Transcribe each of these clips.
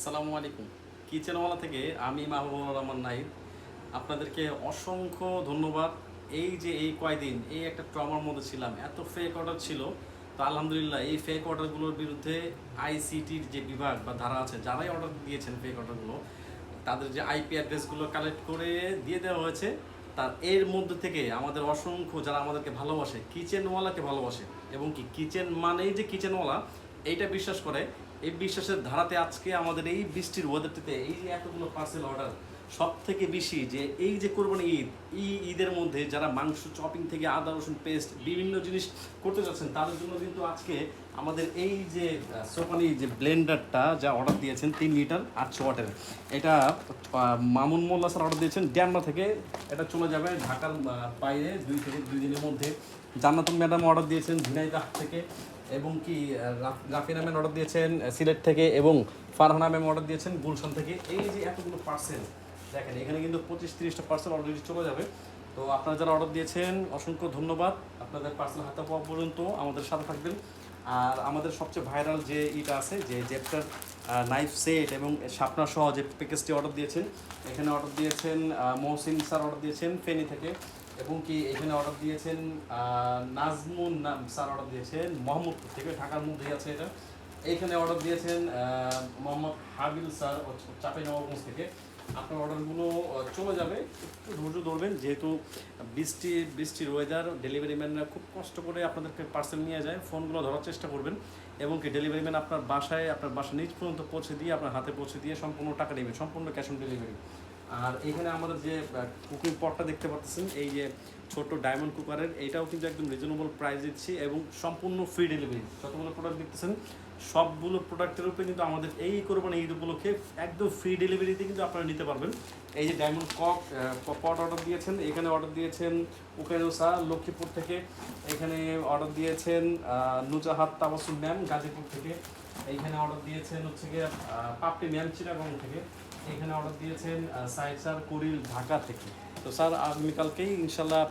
আসসালামু আলাইকুম। কিচেনওয়ালা থেকে আমি মাহবুবুর রহমান নাইদ আপনাদেরকে অসংখ্য ধন্যবাদ। এই যে এই কয়দিন, এই একটা ট্রমার মধ্যে ছিলাম, এত ফেক অর্ডার ছিল। তো আলহামদুলিল্লাহ, এই ফেক অর্ডারগুলোর বিরুদ্ধে আইসিটির যে বিভাগ বা ধারা আছে, যারাই অর্ডার দিয়েছেন ফেক অর্ডারগুলো তাদের যে আইপি অ্যাড্রেসগুলো কালেক্ট করে দিয়ে দেওয়া হয়েছে। তার এর মধ্যে থেকে আমাদের অসংখ্য যারা আমাদেরকে ভালোবাসে কিচেনওয়ালাকে ভালোবাসে, এবং কি কিচেন মানেই যে কিচেনওয়ালা এইটা বিশ্বাস করে, এই বিশ্বাসের ধারাতে আজকে আমাদের এই বৃষ্টির ওয়েদারটিতে এই যে এতগুলো পার্সেল অর্ডার সব থেকে বেশি যে এই যে কোরবানি ঈদ, এই ঈদের মধ্যে যারা মাংস চপিং থেকে আদা, রসুন পেস্ট বিভিন্ন জিনিস করতে যাচ্ছেন, তাদের জন্য কিন্তু আজকে আমাদের এই যে সোপানি যে ব্লেন্ডারটা যা অর্ডার দিয়েছেন, তিন লিটার আটশো ওয়াটের এটা মামুন মোল্লা স্যার অর্ডার দিয়েছেন, ড্যামরা থেকে, এটা চলে যাবে ঢাকার বাইরে দুই থেকে দুই দিনের মধ্যে। জান্নাতুল ম্যাডাম অর্ডার দিয়েছেন, ঝিনাইদাহ থেকে। এবং কি রাফ- ম্যাম অর্ডার দিয়েছেন সিলেট থেকে, এবং ফারহানা ম্যাম অর্ডার দিয়েছেন, গুলশান থেকে। এই যে এতগুলো পার্সেল দেখেন, এখানে কিন্তু পঁচিশ তিরিশটা পার্সেল অলরেডি চলে যাবে। তো আপনারা যারা অর্ডার দিয়েছেন, অসংখ্য ধন্যবাদ। আপনাদের পার্সেল হাতে পাওয়া পর্যন্ত আমাদের সাথে থাকবেন। আর আমাদের সবচেয়ে ভাইরাল যে ইটা আছে, যে জেপটার নাইফ সেট এবং শাপনার সহ যে প্যাকেজটি অর্ডার দিয়েছেন, এখানে অর্ডার দিয়েছেন মহসিন স্যার অর্ডার দিয়েছেন, ফেনী থেকে। এবং কি এখানে অর্ডার দিয়েছেন নাজমুন নাম স্যার অর্ডার দিয়েছেন মোহাম্মদপুর থেকে, ঢাকার মধ্যেই আছে এটা। এইখানে অর্ডার দিয়েছেন মোহাম্মদ হাবিল স্যার চাপে নবাবগঞ্জ থেকে। আপনার অর্ডারগুলো চলে যাবে। একটু ধৈর্য ধরবেন, যেহেতু বৃষ্টি, বৃষ্টির ওয়েদার ডেলিভারি ম্যানরা খুব কষ্ট করে আপনাদেরকে পার্সেল নিয়ে যায় ফোনগুলো ধরার চেষ্টা করবেন। এবং কি ডেলিভারি ম্যান আপনার বাসায়, আপনার বাসা নিজ পর্যন্ত পৌঁছে দিয়ে, আপনার হাতে পৌঁছে দিয়ে সম্পূর্ণ টাকা নেবেন, সম্পূর্ণ ক্যাশ অন ডেলিভারি আর এখানে আমাদের যে কুকিং পটটা দেখতে পাচ্ছেন, এই যে ছোট ডায়মন্ড কুকারের এইটাও কিন্তু একদম রিজনেবল প্রাইস দিচ্ছি এবং সম্পূর্ণ ফ্রি ডেলিভারি যতগুলো প্রোডাক্ট দেখতেছেন, সবগুলো প্রোডাক্টের উপরে কিন্তু আমাদের এই কোরবানি ঈদ উপলক্ষে একদম ফ্রি ডেলিভারিতে কিন্তু আপনারা নিতে পারবেন। এই যে ডায়মন্ড কক পট অর্ডার দিয়েছেন, এখানে অর্ডার দিয়েছেন উকেনোসা লক্ষ্মীপুর থেকে। এখানে অর্ডার দিয়েছেন নুজাহাত তাবাসুল ম্যাম, গাজীপুর থেকে। এইখানে অর্ডার দিয়েছেন হচ্ছে গিয়ে পাপড়ি ম্যাম, চিটাগং থেকে। এখানে অর্ডার দিয়েছেন সাইদ স্যার কুরিল ঢাকা থেকে। তো স্যার, আগামীকালকেই ইনশাল্লাহ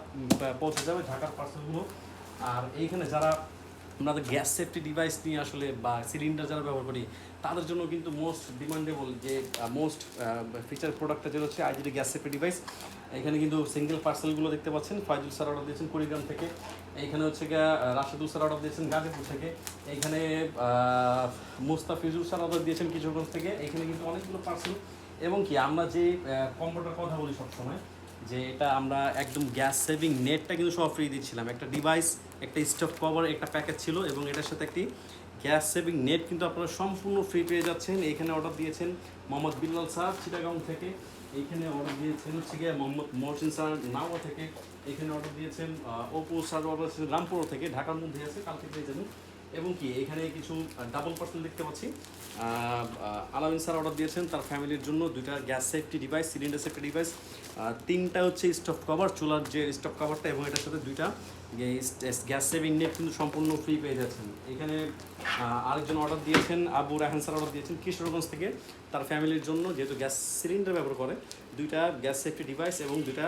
পৌঁছে যাবে ঢাকার পার্সেলগুলো আর এইখানে যারা আমাদের গ্যাস সেফটি ডিভাইস নিয়ে আসলে বা সিলিন্ডার যারা ব্যবহার করি, তাদের জন্য কিন্তু মোস্ট ডিমান্ডেবল যে মোস্ট ফিচার প্রোডাক্টটা যেটা হচ্ছে আইজিডি গ্যাস সেফটি ডিভাইস এখানে কিন্তু সিঙ্গেল পার্সেলগুলো দেখতে পাচ্ছেন, ফয়জুল স্যার অর্ডার দিয়েছেন কুড়িগ্রাম থেকে। এইখানে হচ্ছে গিয়ে রাশেদুল স্যার অর্ডার দিয়েছেন গাজীপুর থেকে। এইখানে মুস্তাফিজুল স্যার অর্ডার দিয়েছেন কিশোরগঞ্জ থেকে। এখানে কিন্তু অনেকগুলো পার্সেল এবং কি আমরা যে কম্বোটার কথা বলি সবসময় যে এটা আমরা একদম গ্যাস সেভিং নেটটা কিন্তু সব ফ্রি দিচ্ছিলাম। একটা ডিভাইস একটা স্টপ কভার একটা প্যাকেজ ছিল এবং এটার সাথে একটি গ্যাস সেভিং নেট কিন্তু আপনারা সম্পূর্ণ ফ্রি পেয়ে যাচ্ছেন। এখানে অর্ডার দিয়েছেন মোহাম্মদ বিল্লাল স্যার চিটাগাং থেকে। এইখানে অর্ডার দিয়েছেন হচ্ছে গিয়ে মোহাম্মদ মহসিন স্যার নাওয়া থেকে। এখানে অর্ডার দিয়েছেন ওপো স্যার অর্ডার দিয়েছেন রামপুর থেকে। ঢাকার মধ্যে আছে, কালকে পেয়ে যাবেন। এবং কি, এখানে কিছু ডাবল পার্সেল দেখতে পাচ্ছি। আলামিন স্যার অর্ডার দিয়েছেন, তার ফ্যামিলির জন্য দুইটা gas safety device cylinder safety device তিনটা হচ্ছে স্টপ কভার চুলার যে স্টপ কভারটা এবং এটার সাথে দুইটা গ্যাস সেভিং নেট কিন্তু সম্পূর্ণ ফ্রি পেয়ে যাচ্ছেন। এখানে আরেকজন অর্ডার দিয়েছেন, আবু রাহান স্যার অর্ডার দিয়েছেন কিশোরগঞ্জ থেকে। তার ফ্যামিলির জন্য যেহেতু গ্যাস সিলিন্ডার ব্যবহার করে, দুইটা গ্যাস সেফটি ডিভাইস এবং দুইটা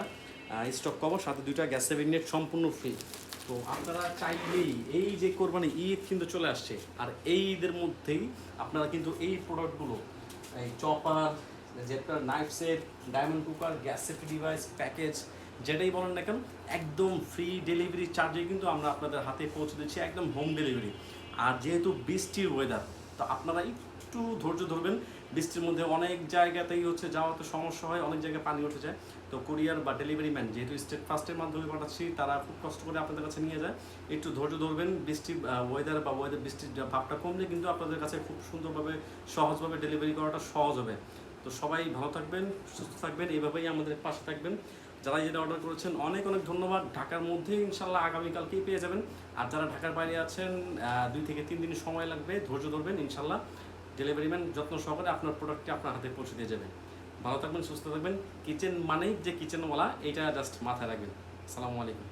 স্টক কভার সাথে দুইটা গ্যাস সেভিং নেট সম্পূর্ণ ফ্রি তো আপনারা চাইলেই এই যে কোরবানি ঈদ কিন্তু চলে আসছে, আর এই ঈদের মধ্যেই আপনারা কিন্তু এই প্রোডাক্টগুলো এই চপার যেটা knife set diamond cooker gas safety device package যেটাই বলেন না কেন, একদম ফ্রি ডেলিভারি চার্জে কিন্তু আমরা আপনাদের হাতে পৌঁছে দিচ্ছি, একদম হোম ডেলিভারি আর যেহেতু বৃষ্টির ওয়েদার তো আপনারা একটু ধৈর্য ধরবেন বৃষ্টির মধ্যে অনেক জায়গাতেই হচ্ছে যাওয়া তো সমস্যা হয়, অনেক জায়গায় পানি উঠে যায়। তো কুরিয়ার বা ডেলিভারি ম্যান যেহেতু স্টেট ফার্স্টের মাধ্যমে পাঠাচ্ছি, তারা খুব কষ্ট করে আপনাদের কাছে নিয়ে যায়। একটু ধৈর্য ধরবেন, বৃষ্টি ওয়েদার বা ওয়েদার বৃষ্টির ভাবটা কমলে কিন্তু আপনাদের কাছে খুব সুন্দরভাবে, সহজভাবে ডেলিভারি করাটা সহজ হবে। তো সবাই ভালো থাকবেন, সুস্থ থাকবেন এইভাবেই আমাদের পাশে থাকবেন। যারা যেটা অর্ডার করেছেন, অনেক অনেক ধন্যবাদ। ঢাকার মধ্যে ইনশাল্লাহ আগামীকালকেই পেয়ে যাবেন। আর যারা ঢাকার বাইরে আছেন দুই থেকে তিন দিন সময় লাগবে, ধৈর্য ধরবেন ইনশাল্লাহ ডেলিভারি ম্যান যত্ন সহকারে আপনার প্রোডাক্টটি আপনার হাতে পৌঁছে দিয়ে যাবে। ভালো থাকবেন, সুস্থ থাকবেন। কিচেন মানেই যে কিচেনওয়ালা এইটা জাস্ট মাথায় রাখবেন। আসসালামু আলাইকুম।